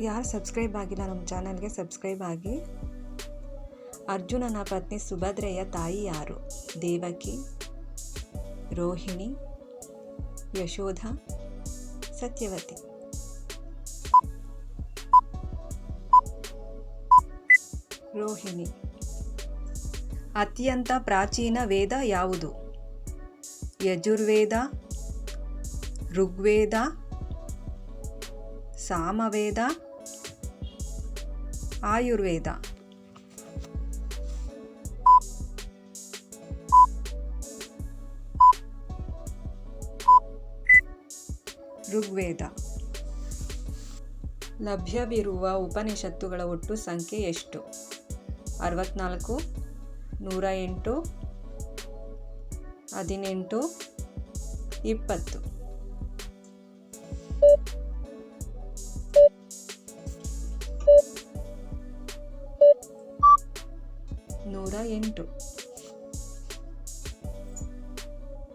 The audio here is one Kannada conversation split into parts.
ಯಾರು ಸಬ್ಸ್ಕ್ರೈಬ್ ಆಗಿಲ್ಲ ನಮ್ಮ ಚಾನಲ್ಗೆ ಸಬ್ಸ್ಕ್ರೈಬ್ ಆಗಿ. ಅರ್ಜುನನ ಪತ್ನಿ ಸುಭದ್ರೆಯ ತಾಯಿ ಯಾರು? ದೇವಕಿ, ರೋಹಿಣಿ, ಯಶೋಧ, ಸತ್ಯವತಿ. ರೋಹಿಣಿ. ಅತ್ಯಂತ ಪ್ರಾಚೀನ ವೇದ ಯಾವುದು? ಯಜುರ್ವೇದ, ಋಗ್ವೇದ, ಸಾಮವೇದ ಆಯುರ್ವೇದ. ಋಗ್ವೇದ. ಲಭ್ಯವಿರುವ ಉಪನಿಷತ್ತುಗಳ ಒಟ್ಟು ಸಂಖ್ಯೆ ಎಷ್ಟು? ಅರವತ್ನಾಲ್ಕು ನೂರ ಎಂಟು ಹದಿನೆಂಟು ಇಪ್ಪತ್ತು. ನೂರ ಎಂಟು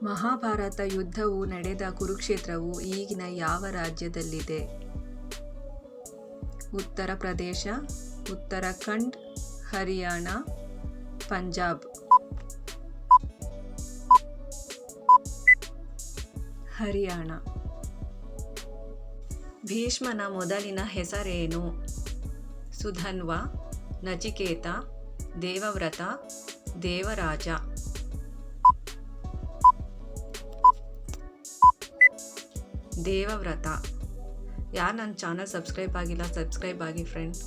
ಮಹಾಭಾರತ ಯುದ್ಧವು ನಡೆದ ಕುರುಕ್ಷೇತ್ರವು ಈಗಿನ ಯಾವ ರಾಜ್ಯದಲ್ಲಿದೆ? ಉತ್ತರ ಪ್ರದೇಶ ಉತ್ತರಾಖಂಡ್ ಹರಿಯಾಣ, ಪಂಜಾಬ್. ಹರಿಯಾಣ. ಭೀಷ್ಮನ ಮೊದಲಿನ ಹೆಸರೇನು? ಸುಧನ್ವ, ನಚಿಕೇತ ದೇವವ್ರತ ದೇವರಾಜ. ದೇವವ್ರತ. ಯಾರು ನನ್ನ ಚಾನಲ್ ಸಬ್ಸ್ಕ್ರೈಬ್ ಆಗಿಲ್ಲ ಸಬ್ಸ್ಕ್ರೈಬ್ ಆಗಿ ಫ್ರೆಂಡ್